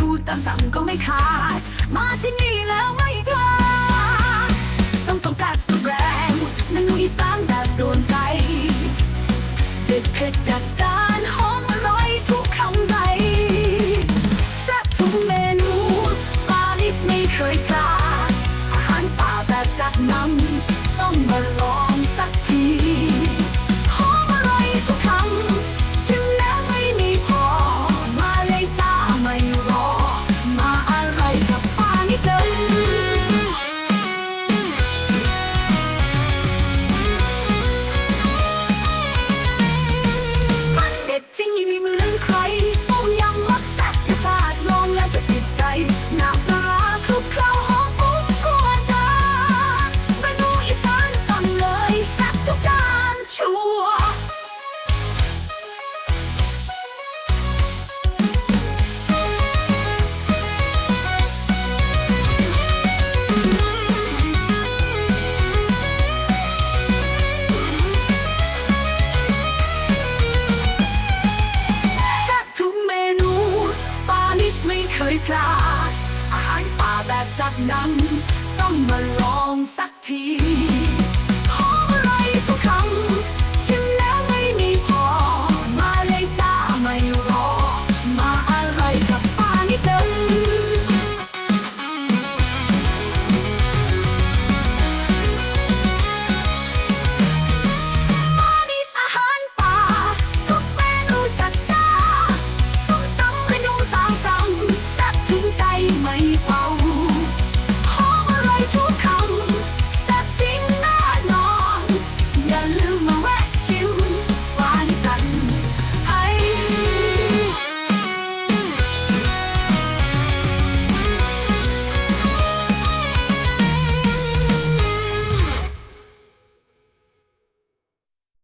นูตามสั่งก็ไม่ขาด มาที่นี่แล้วไม่พลาดต้องต้องแซ่บสุดแรงเมนูอีสานแบบโดนใจ เด็ดเผ็ดจัดจานหอมอร่อยทุกคำใดแซ่บทุกเมนูปลาลิบไม่เคยพลาดอาหารป่าแบบจัดนำต้องมาลอง อาหารป่าแบบจัดนังต้องมาลองสักที